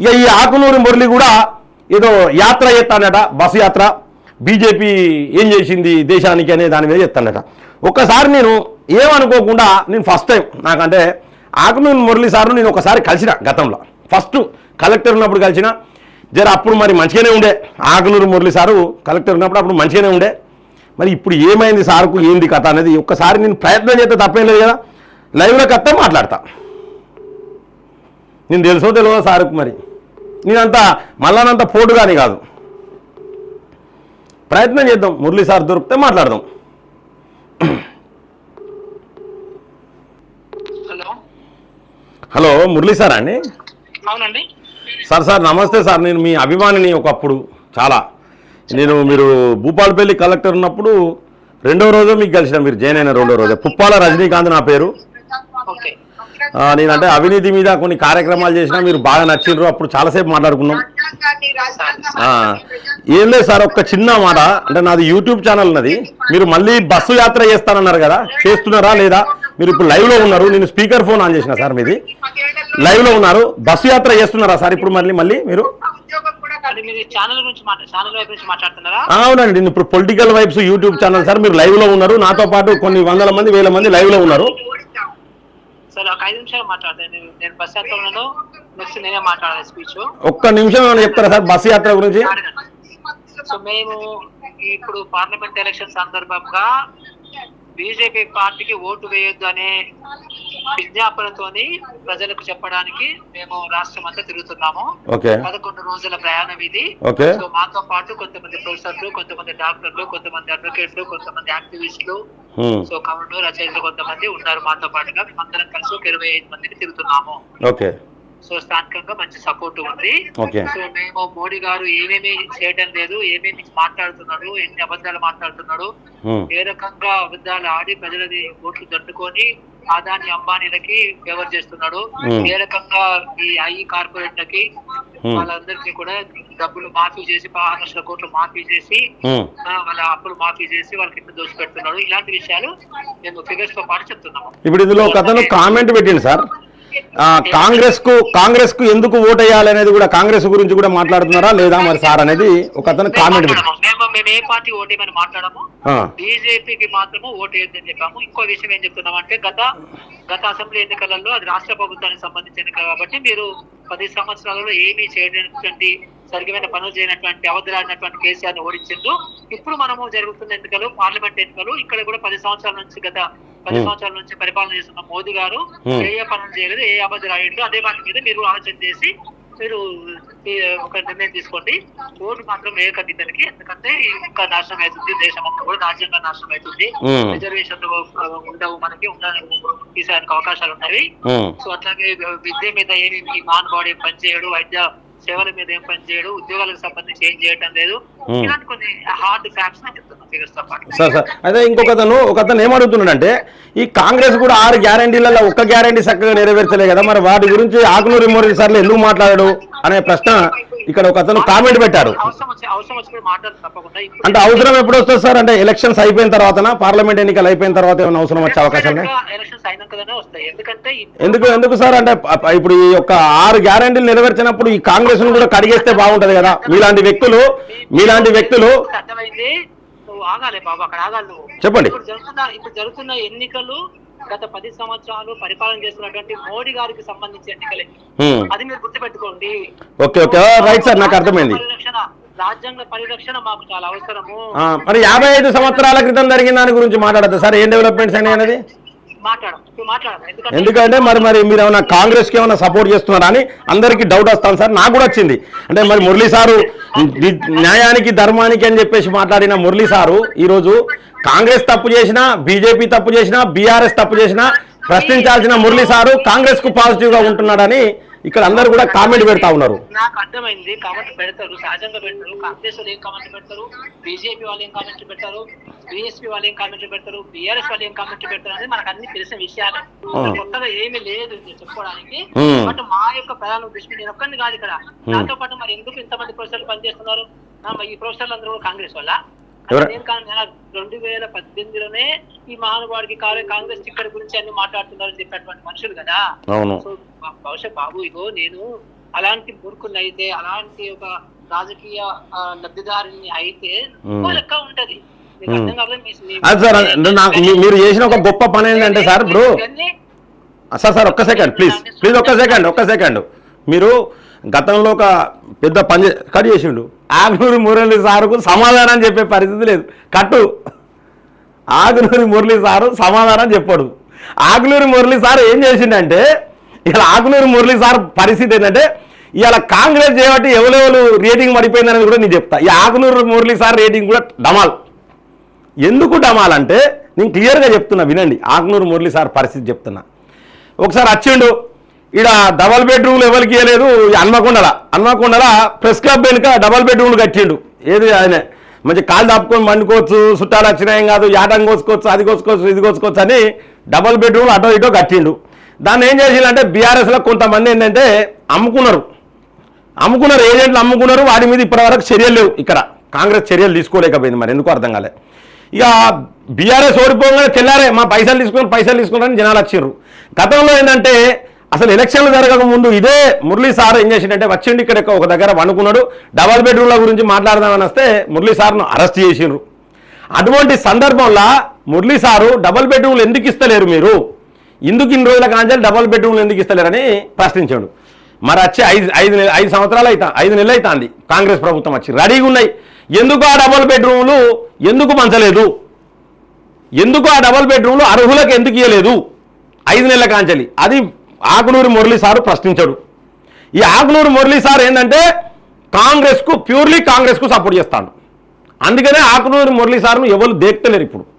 ఇక ఈ ఆకునూరి మురళి కూడా ఏదో యాత్ర చేస్తాడట బస్సు యాత్ర. బీజేపీ ఏం చేసింది దేశానికి అనే దాని మీద చెప్తాడట ఒక్కసారి నేను ఏమనుకోకుండా నేను ఫస్ట్ టైం నాకంటే ఆకునూరి మురళి సార్ను నేను ఒకసారి కలిసిన గతంలో. ఫస్ట్ కలెక్టర్ ఉన్నప్పుడు కలిసిన. జర అప్పుడు మరి మంచిగానే ఉండే. ఆకునూరు మురళి సారు కలెక్టర్ ఉన్నప్పుడు అప్పుడు మంచిగానే ఉండే. మరి ఇప్పుడు ఏమైంది సార్కు ఏంది కథ అనేది ఒక్కసారి నేను ప్రయత్నం చేస్తే తప్పేం లేదు కదా. లైవ్లో కథ మాట్లాడతా. నేను తెలుసో తెలియదో సార్కు మరి. నేనంత మళ్ళానంత పోటు కానీ కాదు. ప్రయత్నం చేద్దాం. మురళి సార్ దొరికితే మాట్లాడదాం. హలో. మురళి సార్ అండి? అవునండి. సార్ సార్ నమస్తే సార్. నేను మీ అభిమానిని ఒకప్పుడు చాలా. నేను మీరు భూపాలపల్లి కలెక్టర్ ఉన్నప్పుడు రెండో రోజు మీకు కలిసిన మీరు జైన్ అయిన రెండో రోజు. పుప్పాల రజనీకాంత్ నా పేరు. నేనంటే అవినీతి మీద కొన్ని కార్యక్రమాలు చేసినా మీరు బాగా నచ్చిండ్రు. అప్పుడు చాలాసేపు మాట్లాడుకున్నాం. ఏం లేదు సార్ ఒక్క చిన్న మాట. అంటే నాది యూట్యూబ్ ఛానల్ ఉన్నది. మీరు మళ్ళీ బస్సు యాత్ర చేస్తానన్నారు కదా? చేస్తున్నారా లేదా? మీరు ఇప్పుడు లైవ్లో ఉన్నారు. నేను స్పీకర్ ఫోన్ ఆన్ చేసిన సార్ మీది. లైవ్లో ఉన్నారు. బస్సు యాత్ర చేస్తున్నారా సార్ ఇప్పుడు మళ్ళీ మళ్ళీ మీరు? అవునండి. నేను ఇప్పుడు political vibes YouTube channel sir. మీరు లైవ్లో ఉన్నారు. నాతో పాటు కొన్ని వందల మంది వేల మంది లైవ్లో ఉన్నారు. సరే ఒక ఐదు నిమిషాలు మాట్లాడతాను. నేను- బస్ యాత్రలో నెక్స్ట్ నేనే మాట్లాడాలి స్పీచ్ ఒక్క నిమిషం ఏమైనా చెప్తారా సార్ బస్సు యాత్ర గురించి? సో మేము ఇప్పుడు పార్లమెంట్ ఎలక్షన్ సందర్భంగా బీజేపీ పార్టీకి ఓటు వేయొద్దు అనే విజ్ఞాపనతోని ప్రజలకు చెప్పడానికి మేము రాష్ట్రం అంతా తిరుగుతున్నాము. పదకొండు రోజుల ప్రయాణం ఇది. సో మాతో పాటు కొంతమంది ప్రొఫెసర్లు కొంతమంది డాక్టర్లు కొంతమంది అడ్వకేట్లు కొంతమంది యాక్టివిస్టులు. సో కవులు రచయితలు కొంతమంది ఉన్నారు మాతో పాటుగా మేమందరం కలిసి ఒక ఇరవై ఐదు మందిని తిరుగుతున్నాము ఓకే సో స్థానికంగా మంచి సపోర్ట్ ఉంది సో మేము మోడీ గారు ఏమేమి చేయడం లేదు ఏమేమి మాట్లాడుతున్నాడు ఎన్ని అబద్ధాలు మాట్లాడుతున్నాడు హ్మ్. ఏ రకంగా అబద్ధాలు ఆడి ప్రజలది ఓట్లు దండుకొని ఆదాని అంబానీలకి ఫేవర్ చేస్తున్నాడు Hmm. ఏ రకంగా ఈ ఐ కార్పొరేట్లకి Hmm. వాళ్ళందరికీ కూడా డబ్బులు మాఫీ చేసి పదహారు లక్షల కోట్లు మాఫీ చేసి వాళ్ళ అప్పులు మాఫీ చేసి వాళ్ళకి ఇంత దోషి పెడుతున్నాడు ఇలాంటి విషయాలు మేము ఫిగర్స్తో పాటు చెప్తున్నాము ఇప్పుడు ఇందులో అతను కామెంట్ పెట్టిండు సార్. కాంగ్రెస్కు కాంగ్రెస్కు ఎందుకు ఓటు వేయాలి అనేది కూడా కాంగ్రెస్ గురించి కూడా మాట్లాడుతున్నారా లేదా మరి సార్ అనేది ఒక అతను కామెంట్. మేము మేము ఏ పార్టీ ఓటేమని మాట్లాడము? బీజేపీకి మాత్రము ఓటు వేయొద్దని చెప్పాము. ఇంకో విషయం ఏం చెప్తున్నాం అంటే గత గత అసెంబ్లీ ఎన్నికలలో అది రాష్ట్ర ప్రభుత్వానికి సంబంధించిన కాబట్టి మీరు పది సంవత్సరాలలో ఏమీ చేయనటువంటి సరిగ్గా పనులు చేయనటువంటి అవధులాడినటువంటి కేసీఆర్ని ఓడించిండు ఇప్పుడు మనము జరుగుతున్న ఎన్నికలు పార్లమెంట్ ఎన్నికలు ఇక్కడ కూడా పది సంవత్సరాల నుంచి గత పది. సంవత్సరాల నుంచి పరిపాలన చేస్తున్న మోదీ గారు. ఏ ఏ పనులు చేయలేదు ఏ అబద్ధాలు ఆడిండు అదే వాటి మీద మీరు ఆలోచన చేసి మీరు ఒక నిర్ణయం తీసుకోండి. ఓటు మాత్రం వేయకండి ఇతనికి ఎందుకంటే ఇంకా నాశనం అవుతుంది దేశం అంతా కూడా రాజ్యాంగ నాశనం అవుతుంది. రిజర్వేషన్లు ఉండవు మనకి ఉండడానికి తీసేయడానికి అవకాశాలు ఉన్నవి హ్మ్. సో అట్లాగే విద్య మీద ఏమి మానవాడు పనిచేయడు వైద్య సేవల మీద ఏం పనిచేయడు ఉద్యోగాలకు సంబంధించి ఏం చేయటం లేదు. ఇలాంటి కొన్ని హార్డ్ ఫ్యాక్ట్స్ సార్ సార్ అదే ఇంకొక అతను ఒక అతను ఏమడుగుతున్నాడంటే ఈ కాంగ్రెస్ కూడా ఆరు గ్యారంటీలలో ఒక్క గ్యారంటీ చక్కగా నెరవేర్చలే కదా మరి వాటి గురించి ఆకునూరి మోరీ సార్లు ఎందుకు మాట్లాడాడు అనే ప్రశ్న ఇక్కడ ఒక అతను కామెంట్ ఇప్పుడు అంటే అవసరం ఎప్పుడు వస్తుంది సార్? అంటే ఎలక్షన్స్ అయిపోయిన తర్వాతనా? పార్లమెంట్ ఎన్నికలు అయిపోయిన తర్వాత ఏమైనా అవసరం వచ్చే అవకాశాలు ఇప్పుడు ఎందుకు ఎందుకు సార్? అంటే ఇప్పుడు ఈ యొక్క ఆరు గ్యారంటీలు నెరవేర్చినప్పుడు ఈ కాంగ్రెస్ను కూడా కడిగేస్తే బాగుంటది కదా. మీలాంటి వ్యక్తులు మీలాంటి వ్యక్తులు చెప్పండి. ఇప్పుడు జరుగుతున్న ఎన్నికలు గత పది సంవత్సరాలు పరిపాలన చేస్తున్నటువంటి మోడీ గారికి సంబంధించిన ఎన్నికలే. అది మీరు గుర్తుపెట్టుకోండి. Okay okay. రైట్ సార్ నాకు అర్థమైంది. రాజ్యాంగ పరిరక్షణ మాకు చాలా అవసరము. మరి యాభై ఐదు సంవత్సరాల క్రితం జరిగిన దాని గురించి మాట్లాడద్దు సార్? ఏం డెవలప్మెంట్స్ అనేది? ఎందుకంటే మరి మరి మీరు ఏమైనా కాంగ్రెస్కి ఏమైనా సపోర్ట్ చేస్తున్నారా అని అందరికీ డౌట్ వస్తాను సార్. నాకు కూడా వచ్చింది. అంటే మరి మురళీ సారు న్యాయానికి ధర్మానికి అని చెప్పేసి మాట్లాడిన మురళీ సారు ఈరోజు కాంగ్రెస్ తప్పు చేసినా బీజేపీ తప్పు చేసినా బీఆర్ఎస్ తప్పు చేసినా ప్రశ్నించాల్సిన మురళీ సారు కాంగ్రెస్కు పాజిటివ్గా ఉంటున్నాడని ఇక్కడ అందరూ కూడా కామెంట్ పెడతా ఉన్నారు. నాకు అర్థమైంది కామెంట్ పెడతారు. సహజంగా పెడతారు. కాంగ్రెస్ వాళ్ళు ఏం కామెంట్ పెడతారు? బీజేపీ వాళ్ళు ఏం కామెంట్ పెడతారు? బీఎస్పీ వాళ్ళు ఏం కామెంట్ పెడతారు? బీఆర్ఎస్ వాళ్ళు ఏం కామెంట్ పెడతారు అనేది మనకు అన్ని తెలిసిన విషయాలే. కొత్తగా ఏమీ లేదు చెప్పుకోవడానికి. బట్ మా యొక్క ప్రధాన ఉద్దేశం నేను ఒక్కరిని కాదు ఇక్కడ. నాతో పాటు మరి ఎందుకు ఇంతమంది ప్రొఫెసర్లు పనిచేస్తున్నారు? ఈ ప్రొఫెసర్లు అందరూ కూడా కాంగ్రెస్ వల్ల రెండు వేల పద్దెనిమిదిలోనే ఈ మహానుభావుడికి కాంగ్రెస్ టిక్కెట్ గురించి అన్ని మాట్లాడుతున్నారని చెప్పినటువంటి మనుషులు కదా. అవును. సో బహుశా బాబు ఇగో నేను అలాంటి మూర్ఖుని అయితే అలాంటి ఒక రాజకీయ లబ్ధిదారుని అయితే లెక్క ఉంటది. సార్ మీరు చేసిన ఒక గొప్ప పని ఏంటంటే సార్ ఇప్పుడు సార్ సార్ ఒక్క సెకండ్ ప్లీజ్. ప్లీజ్ ఒక్క సెకండ్ ఒక్క సెకండ్. మీరు గతంలో ఒక పెద్ద పని కట్ చేసిండు. ఆగ్నూరి మురళి సారుకు సమాధానం చెప్పే పరిస్థితి లేదు. కట్టు. ఆగ్నూరి మురళి సారు సమాధానం చెప్పాడు. ఆగ్నూరి మురళి సార్ ఏం చేసిండంటే ఇలా ఆకునూరు మురళి సార్ పరిస్థితి ఏంటంటే ఇవాళ కాంగ్రెస్ చేయబట్టి ఎవరెవరు రేటింగ్ పడిపోయిందనేది కూడా నేను చెప్తా. ఈ ఆకునూరు మురళి సార్ రేటింగ్ కూడా డమాల్ ఎందుకు డమాల్ అంటే నేను క్లియర్గా చెప్తున్నా వినండి. ఆకునూరు మురళి సార్ పరిస్థితి చెప్తున్నా. ఒకసారి వచ్చిండు ఈడ డబల్ బెడ్రూమ్లు ఎవరికి ఇవ్వలేదు? ఈ హన్మకొండల. హన్మకొండల ప్రెస్ క్లబ్ వెనుక డబల్ బెడ్రూమ్లు కట్టిండు. ఏది ఆయన? మంచి కాలు దాపుకొని పండుకోవచ్చు చుట్టాలు వచ్చినాయం కాదు యాటం కోసుకోవచ్చు అది కోసుకోవచ్చు ఇది కోసుకోవచ్చు అని డబల్ బెడ్రూమ్లు అటో ఇటో కట్టిండు. దాన్ని ఏం చేసిందంటే బీఆర్ఎస్లో కొంతమంది ఏంటంటే అమ్ముకున్నారు. అమ్ముకున్నారు ఏజెంట్లు అమ్ముకున్నారు వాటి మీద ఇప్పటివరకు చర్యలు లేవు ఇక్కడ. కాంగ్రెస్ చర్యలు తీసుకోలేకపోయింది మరి ఎందుకు అర్థం కాలే. ఇక బీఆర్ఎస్ ఓడిపోగానే తెల్లారే మా పైసలు తీసుకుని పైసలు తీసుకున్నారని జనాలు వచ్చిర్రు. గతంలో ఏంటంటే అసలు ఎలక్షన్లు జరగక ముందు ఇదే మురళీ సార్ ఏం చేసిండంటే వచ్చిండు ఇక్కడ ఒక దగ్గర వండుకున్నాడు డబల్ బెడ్రూమ్ల గురించి మాట్లాడదామని వస్తే మురళీ సార్ను అరెస్ట్ చేసిండ్రు. అటువంటి సందర్భంలో మురళీ సారు డబల్ బెడ్రూమ్లు ఎందుకు ఇస్తలేరు మీరు? ఎందుకు ఇన్ని రోజుల కాంచాలి డబల్ బెడ్రూమ్లు ఎందుకు ఇస్తలేరని ప్రశ్నించాడు. మరి వచ్చి ఐదు ఐదు నెల- ఐదు సంవత్సరాలు అవుతా ఐదు నెలలు అవుతుంది కాంగ్రెస్ ప్రభుత్వం వచ్చి. రెడీగా ఉన్నాయి. ఎందుకు ఆ డబల్ బెడ్రూమ్లు ఎందుకు పంచలేదు? ఎందుకు ఆ డబల్ బెడ్రూమ్లు అర్హులకు ఎందుకు ఇవ్వలేదు ఐదు నెలల కాంచలి అది ఆకునూరు మురళి సారు ప్రశ్నించాడు. ఈ ఆకునూరు మురళి సార్ ఏంటంటే కాంగ్రెస్కు ప్యూర్లీ కాంగ్రెస్కు సపోర్ట్ చేస్తాడు. అందుకనే ఆకునూరు మురళి సార్ను ఎవరు దేక్తలేరు ఇప్పుడు.